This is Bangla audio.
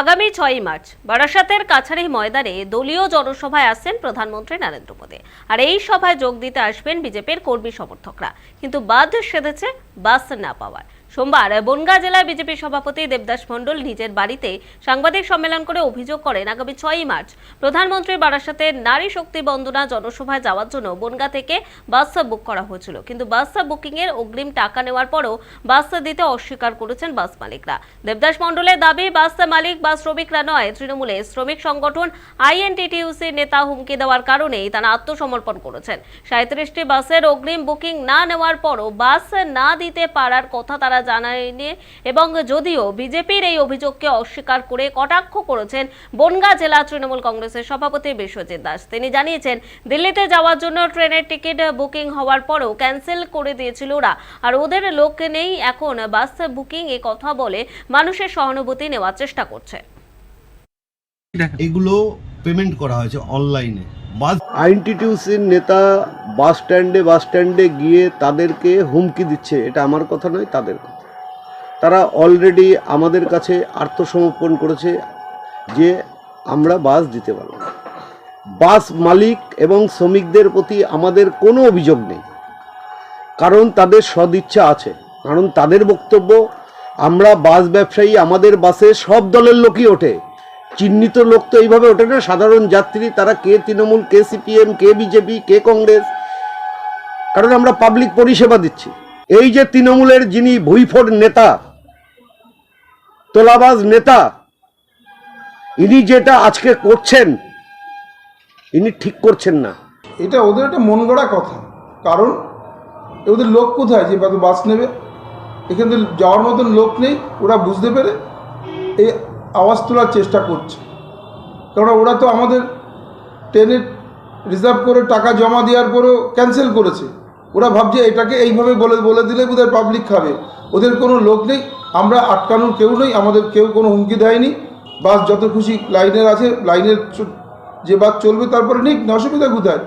আগামী ছয়ই মার্চ বারাসাতের কাছারি ময়দানে দলীয় জনসভায় আসছেন প্রধানমন্ত্রী নরেন্দ্র মোদী। আর এই সভায় যোগ দিতে আসবেন বিজেপির কর্মী সমর্থকরা। কিন্তু বাদ সেধেছে বাস না পাওয়ার সোমবার বনগাঁ জেলার বিজেপি সভাপতি দেবদাস মণ্ডল নিজের বাড়িতে সাংবাদিক সম্মেলন করে অভিযোগ করেন আগামী ছয়ই মার্চ প্রধানমন্ত্রী বারাসাতে নারী শক্তি বন্দনা জনসভায় যাওয়ার জন্য বনগাঁ থেকে বাস বুক করা হয়েছিল। কিন্তু বাস বুকিং এর অগ্রিম টাকা নেওয়ার পরও বাস দিতে অস্বীকার করেছেন বাস মালিকরা। দেবদাস মণ্ডলের দাবি, বাস মালিক বা শ্রমিকরা নয় তৃণমূলে শ্রমিক সংগঠন আইএনটিটিউসি নেতা হুমকি দেওয়ার কারণেই তারা আত্মসমর্পণ করেছেন। সাঁত্রিশটি বাসের অগ্রিম বুকিং না নেওয়ার পরও বাস না দিতে পারার কথা তারা জানায়নি। এবং যদিও বিজেপির এই অভিযোগকে অস্বীকার করে কটাক্ষ করেছেন বনগাঁ জেলা তৃণমূল কংগ্রেসের সভাপতি বিশ্বজিৎ দাস। তিনি জানিয়েছেন, দিল্লিতে যাওয়ার জন্য ট্রেনের টিকিট বুকিং হওয়ার পরও ক্যান্সেল করে দিয়েছিল ওরা। আর ওদের লোক নেই এখন, বাস বুকিং এ কথা বলে মানুষের সহানুভূতি নেওয়ার চেষ্টা করছে। এগুলো পেমেন্ট করা হয়েছে অনলাইনে। আইনটিটিউসির নেতা বাস স্ট্যান্ডে বাস স্ট্যান্ডে গিয়ে তাদেরকে হুমকি দিচ্ছে, এটা আমার কথা নয়, তাদের কথা। তারা অলরেডি আমাদের কাছে আত্মসমর্পণ করেছে যে আমরা বাস দিতে পারব। বাস মালিক এবং শ্রমিকদের প্রতি আমাদের কোনো অভিযোগ নেই। কারণ তাদের সদিচ্ছা আছে, কারণ তাদের বক্তব্য, আমরা বাস ব্যবসায়ী, আমাদের বাসে সব দলের লোকই ওঠে। চিহ্নিত লোক তো এইভাবে ওঠে না। সাধারণ যাত্রী, তারা কে তৃণমূল, কে সিপিএম, কে বিজেপি, কে কংগ্রেস? কারণ আমরা পাবলিক পরিষেবা দিচ্ছি। এই যে তৃণমূলের যিনি ভুইফোর নেতা, তোলাবাজ নেতা, ইনি যেটা আজকে করছেন, ইনি ঠিক করছেন না। এটা ওদের একটা মন গড়া কথা। কারণ ওদের লোক কোথায়? যে বাস- নেবে। এখান থেকে যাওয়ার মতন লোক নেই। ওরা বুঝতে পেরে এই আওয়াজ তোলার চেষ্টা করছে। কারণ ওরা তো আমাদের ট্রেনের রিজার্ভ করে টাকা জমা দেওয়ার পরেও ক্যান্সেল করেছে। ওরা ভাবছে এটাকে এইভাবে বলে বলে দিলে বোধহয় পাবলিক খাবে। ওদের কোনো লোক নেই। আমরা আটকানোর কেউ নেই। আমাদের কেউ কোনো হুমকি দেয়নি। বাস যত খুশি লাইনের আছে, লাইনের যে বাস চলবে তারপরে নিক অসুবিধা কোথায়?